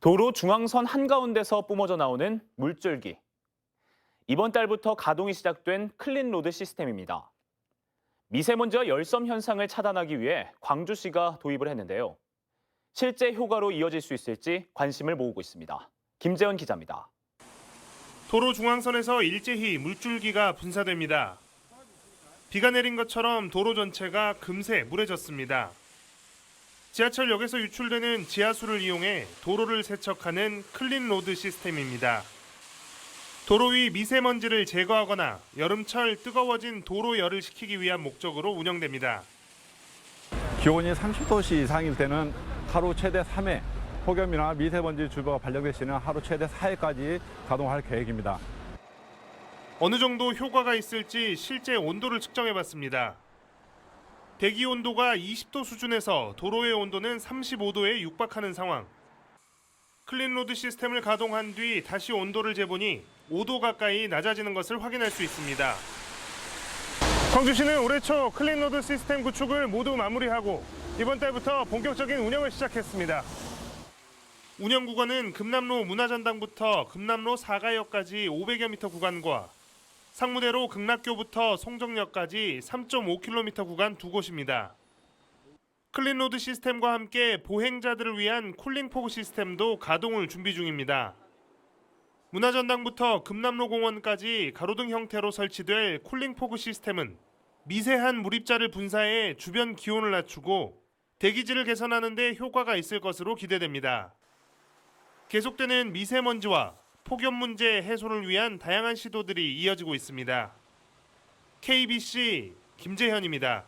도로 중앙선 한가운데서 뿜어져 나오는 물줄기. 이번 달부터 가동이 시작된 클린 로드 시스템입니다. 미세먼지와 열섬 현상을 차단하기 위해 광주시가 도입을 했는데요. 실제 효과로 이어질 수 있을지 관심을 모으고 있습니다. 김재원 기자입니다. 도로 중앙선에서 일제히 물줄기가 분사됩니다. 비가 내린 것처럼 도로 전체가 금세 물해졌습니다. 지하철역에서 유출되는 지하수를 이용해 도로를 세척하는 클린로드 시스템입니다. 도로 위 미세먼지를 제거하거나 여름철 뜨거워진 도로 열을 식히기 위한 목적으로 운영됩니다. 기온이 30도씨 이상일 때는 하루 최대 3회, 폭염이나 미세먼지 주의보가 발령될 시는 하루 최대 4회까지 가동할 계획입니다. 어느 정도 효과가 있을지 실제 온도를 측정해 봤습니다. 대기 온도가 20도 수준에서 도로의 온도는 35도에 육박하는 상황. 클린로드 시스템을 가동한 뒤 다시 온도를 재보니 5도 가까이 낮아지는 것을 확인할 수 있습니다. 광주시는 올해 초 클린로드 시스템 구축을 모두 마무리하고 이번 달부터 본격적인 운영을 시작했습니다. 운영 구간은 금남로 문화전당부터 금남로 사가역까지 500여 미터 구간과 상무대로 극락교부터 송정역까지 3.5km 구간 두 곳입니다. 클린로드 시스템과 함께 보행자들을 위한 쿨링포그 시스템도 가동을 준비 중입니다. 문화전당부터 금남로 공원까지 가로등 형태로 설치될 쿨링포그 시스템은 미세한 물입자를 분사해 주변 기온을 낮추고 대기질을 개선하는 데 효과가 있을 것으로 기대됩니다. 계속되는 미세먼지와 폭염 문제 해소를 위한 다양한 시도들이 이어지고 있습니다. KBC 김재현입니다.